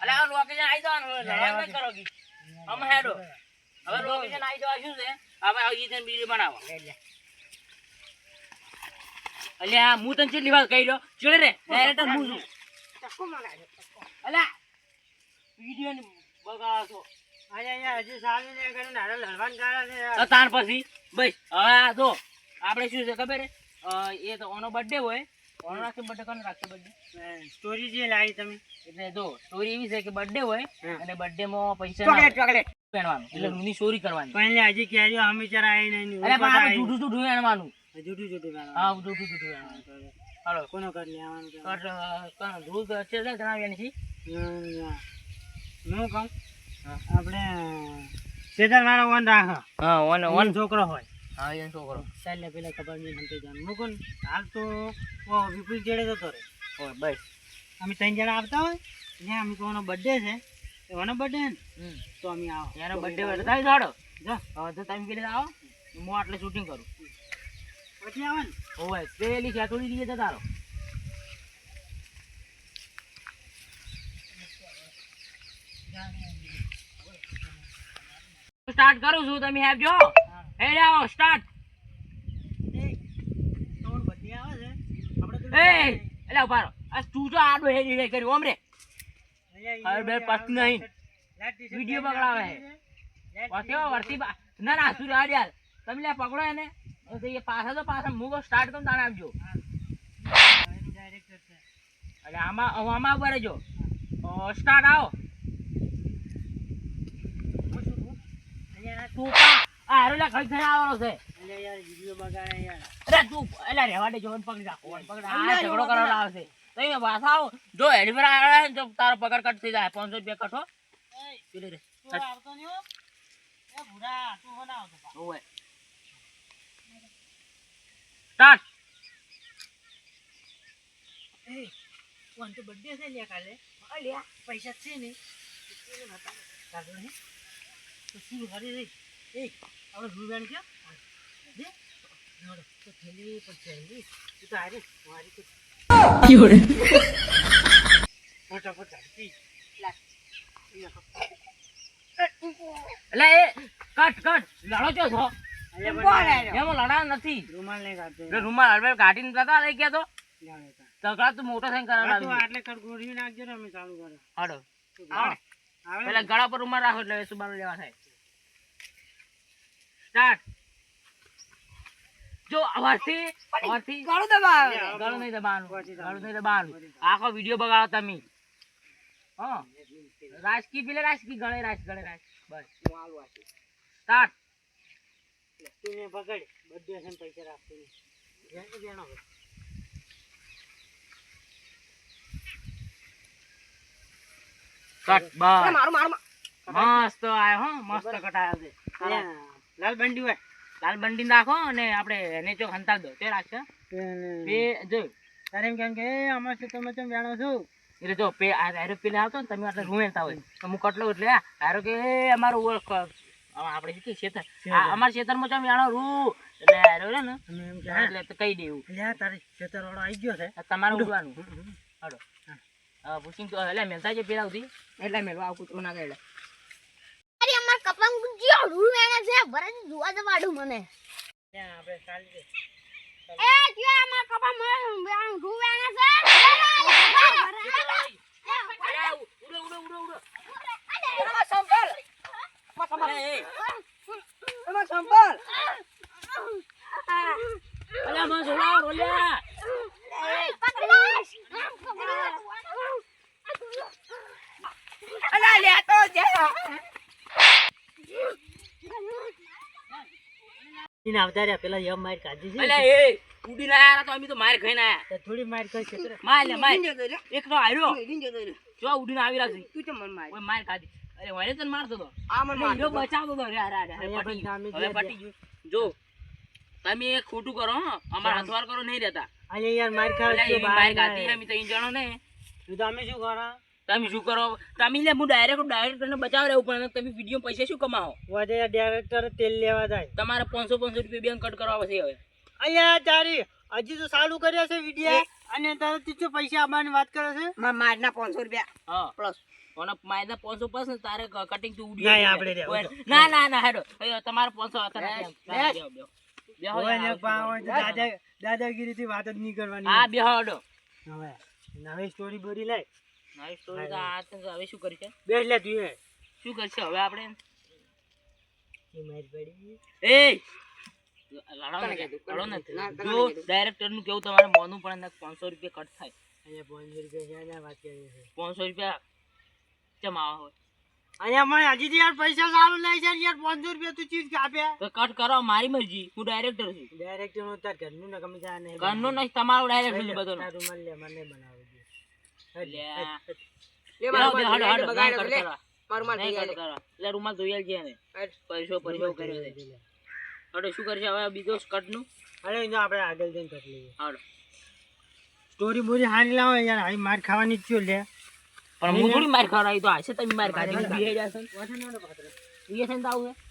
આ લોકેશન આવી જવાનું લડાઈ નહીં કરો કી. અમે હેડો. હવે લોકેશન આવી જવા શું છે? હવે આ ઈ બીડી બનાવો. અલ્યા હું તને કેટલી વાર કહી રહ્યો? ચડે રે ડાયરેક્ટર હું છું? અલ્યા વીડિયો ની બગાડો છો. તાર પછી બસ હવે આ જો આપણે શું છે ખબર એ તો ઓનો બર્થડે હોય. ઓનો રાખશે બર્થડે કોણ રાખશે બર્થડે સ્ટોરી જે લાવી તમે. એટલે જો સ્ટોરી એવી છે કે બર્થડે હોય. અને બર્થડે માં પૈસા ચોકલેટ ચોકલેટ પહેરવાનું. એટલે રૂની ચોરી કરવાની. પણ હજી ક્યારે અમે જરા આવી નહીં અરે પણ આપણે જૂઠું જૂઠું એણવાનું. જૂઠું જુઠું હા જૂઠું જૂઠું પહેરવાનું હાલો. કોનો કરી લેવાનું કર કર ધૂળ છે ને જણાવ્યા નથી હું. કહું? આપણે સેદર વાળો વન રાખ. હા વન વન. છોકરો હોય. હા એ છોકરો ચાલે પેલા ખબર નહીં મને તો જાણ મૂકું હાલ તો ઓ વિપુલ જેડે જતો રે હોય બસ. અમે ત્રણ જણા આવતા હોય ને અમે કોનો બર્થડે છે. એનો બર્થડે ને? તો અમે આવો. એનો બર્થડે હોય તો જાડો. જો. હવે તો તમે પેલી આવો હું આટલે શૂટિંગ કરું. પછી આવે ને. હોય પેલી ખેતોડી દઈએ તો તારો. સ્ટાર્ટ કરું છું તમે હેપજો આવો સ્ટાર્ટ એ તો એ એટલે આ તું જો આડો હેડી રે કર્યું ઓમરે. હવે બે પસ્તી નહીં. વીડિયો બગડાવે છે. વસ્યો વર્તી ના ના તું રાડ તમે લે પકડો એને. એ પાછા તો પાછા મૂકો સ્ટાર્ટ કરું તાણે આપજો એટલે આમાં આમાં ઊભા જો સ્ટાર્ટ આવો. તું પા હારો લે ખઈ ખઈ આવવાનો છે અરે તું એટલે રહેવા દે જોન પકડી રાખો પકડ આ ઝઘડો કરવાનો આવશે તો એ પાછા જો હેડી આવે ને તો તારો પગાર કટ થઈ જાય. પાંચસો રૂપિયા કટ પેલી રે. ઓય સ્ટાર્ટ બર્થડે છે લ્યા કાલે. અલ્યા પૈસા છે ને ચાલો ને તો શું હરી રહી? એ આપણે રૂબેન કે? દે તો થેલી પર થેલી તું તો આરે મારી તો ફટાફટ ચાલતી એટલે એ કટ કટ. લડો છો છો? એમાં લડા નથી. રૂમાલ નહીં એટલે રૂમાલ કાઢીને જતા લઈ ગયા તો? તગડા તો મોટો થઈને કરાવડાવી આટલે કડગોળી નાખજો ને અમે ચાલુ કરો હાડો પેલા ગળા પર રૂમાલ રાખો એટલે સુબારો લેવા થાય. સ્ટાર્ટ જો અવાજથી અવાજથી. ગળું દબાવ. ગળું નહીં દબાવવાનું. ગળું નહીં દબાવવાનું. આખો વીડિયો બગાડો તમે. હા. રાજકી પેલે રાજકી ગળે રાજ ગળે રાજ. બસ. સ્ટાર્ટ તું પકડ. બધે છે પૈસા રાખતો નહીં જેને દેણો હોય. મારું બસ મસ્ત આયો હો. મસ્ત કટાયો છે. લાલ બંડી હોય. લાલ બંડી નાખો અને આપણે એને જો હંતાલ દો. તે રાખશે બે જો તારે એમ કેમ કે અમાર છે તમે તમે જાણો છો? એટલે જો પે આરો પેલે આવતો ને તમે આટલા રૂમેલતા હોય. તો હું કટલો એટલે આરો કે અમારું ઓળખ આપણે શું કે ખેતર અમારા ખેતરમાં તમે જાણો રૂ? એટલે આરો રે ને. એટલે તો કહી દેવું. એટલે તારે ખેતર વાળો આવી ગયો છે. તમારું ઉડવાનું. હાડો પૂછીને એટલે મેલતા છે પેલા સુધી? એટલે મેલવા આવું કૂતરું ના અમાર કપડાં એને છે ભરત જોવા જવાડું મને આપણે ચાલી એ. જો અમાર કપડાં મને વેણ રૂ છે ઉડો ઉડો ઉડો એમાં સંપલ એ, એ. એમાં સંપલ અલ્યા મને સોલાવો રોલ્યા અલા લે તો જે એને આવતા રહ્યા પેલા યમ માર કાઢી છે. અલ્યા એ ઉડીને આયા તો અમે તો માર ખાઈને આયા. થોડી માર કરી છે માર લે માર. એક તો આયરો. જો ઉડીને આવી રાખી તું તો મન માર. ઓય માર કાઢી અરે વારે તન મારતો તો. આ મન મારતો બચાવતો તો. રે આ. સામે હવે પટી ગયું. જો તમે એક ખોટું કરો હો. અમાર હાથવાર કરો નહીં રહેતા. અહીંયા યાર માર ખાવ અલ્યા છો માર ના. અમે તો ઈ જણો ને. તું તો અમે શું કરો? તમે શું કરો? તમે લે હું ડાયરેક્ટ ડાયરેક્ટ કરીને બચાવ રહેવું પણ તમે વીડિયો પૈસા શું કમાવો? વધે ડાયરેક્ટર તેલ લેવા જાય. તમારે પાંચસો પાંચસો રૂપિયા બેંક કટ કરવા પછી હવે. અહીંયા તારી હજી તો ચાલુ કર્યા છે વિડિયા અને તારે તીજો પૈસા આવવાની વાત કરે છે? હા. કોને માયના 500 પાસ ને તારે કટિંગ તું ઉડી ના. આપણે. ના ના ના હેડો. તમારે 500 હતા ને લે, કેમ? લે. બેહો, બેહો. બેહો, હોય ને યાર, પાવ હોય તો આવજો. દાદા દાદાગીરીથી વાત જ નહીં કરવાની. હા બેહો હવે નવી સ્ટોરી બોરી લાય. નવી સ્ટોરી તો આ તો હવે શું કરશે? બેસ લે તું શું કરશે હવે આપણે? એ મારી પડી એ લડાવો ને, લડો ને. જો ડાયરેક્ટરનું કેવું તમારે મોનું પણ 500 રૂપિયા કટ થાય. અહીંયા પાંચસો રૂપિયા વાત કરીએ છે. 500 રૂપિયા ચમ હોય? અહીંયા મને હજી તો યાર પૈસા સારું લઈ છે યાર પાંચસો રૂપિયા તું ચીજ કાપ્યા તો કટ કરો મારી મરજી હું ડાયરેક્ટર છું. ડાયરેક્ટરનું તાર ઘરનું ને ગમે ત્યાં નહીં ઘરનું નહીં તમારું ડાયરેક્ટર છું બધાનો. તારું મન મને બનાવી. લે. રૂમાલ ધોઈ. પૈસો પૈસો કર્યો છે. શું કરશે? હવે બીજો કટનું? અરે જો આપણે આગળ જઈને કરી લઈએ. હેડો. સ્ટોરી બોરી હારી લાવો યાર. માર ખાવાની જ લે. પણ હું થોડી માર ખવડાવી તો હશે તમે માર ખાધી. બીહે જશે ને. બીહે છે ને તો આવું છે.